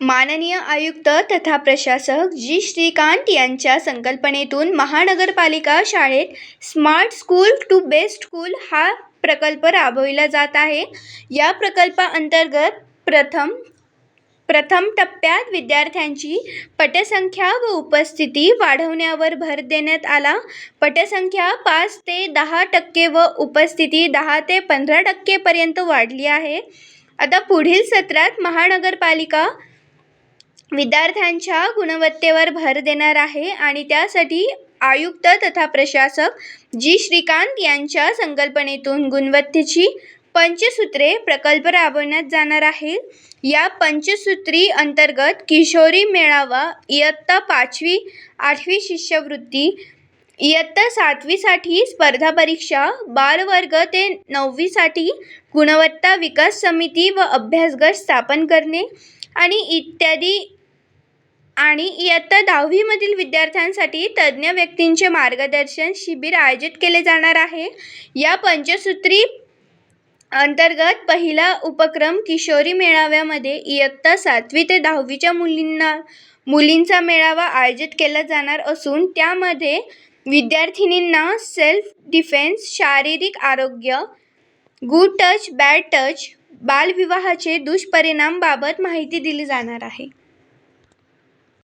माननीय आयुक्त तथा प्रशासक जी. श्रीकांत यांच्या संकल्पनेतून महानगरपालिका शाळेत smart school to best school हा प्रकल्प राबविला जात आहे. या प्रकल्पाअंतर्गत प्रथम प्रथम टप्प्यात विद्यार्थ्यांची पटसंख्या व उपस्थिती वाढवण्यावर भर देण्यात आला. पटसंख्या पाच ते दहा टक्के व उपस्थिती दहा ते पंधरा टक्केपर्यंत वाढली आहे. आता पुढील सत्रात महानगरपालिका विद्यार्थ्यांच्या गुणवत्तेवर भर देणार आहे आणि त्यासाठी आयुक्त तथा प्रशासक जी. श्रीकांत यांच्या संकल्पनेतून गुणवत्तेची पंचसूत्रे प्रकल्प राबवण्यात जाणार आहे. या पंचसूत्री अंतर्गत किशोरी मेळावा इयत्ता पाचवी आठवी शिष्यवृत्ती इयत्ता सातवीसाठी स्पर्धा परीक्षा बालवर्ग ते नववीसाठी गुणवत्ता विकास समिती व अभ्यासगट स्थापन करणे आणि इत्यादी आणि इयत्ता दहावीमधील विद्यार्थ्यांसाठी तज्ज्ञ व्यक्तींचे मार्गदर्शन शिबिर आयोजित केले जाणार आहे. या पंचसूत्री अंतर्गत पहिला उपक्रम किशोरी मेळाव्यामध्ये इयत्ता सातवी ते दहावीच्या मुलींना मुलींचा मेळावा आयोजित केला जाणार असून त्यामध्ये विद्यार्थिनींना सेल्फ डिफेन्स शारीरिक आरोग्य गुड टच बॅड टच बालविवाहाचे दुष्परिणामाबाबत माहिती दिली जाणार आहे.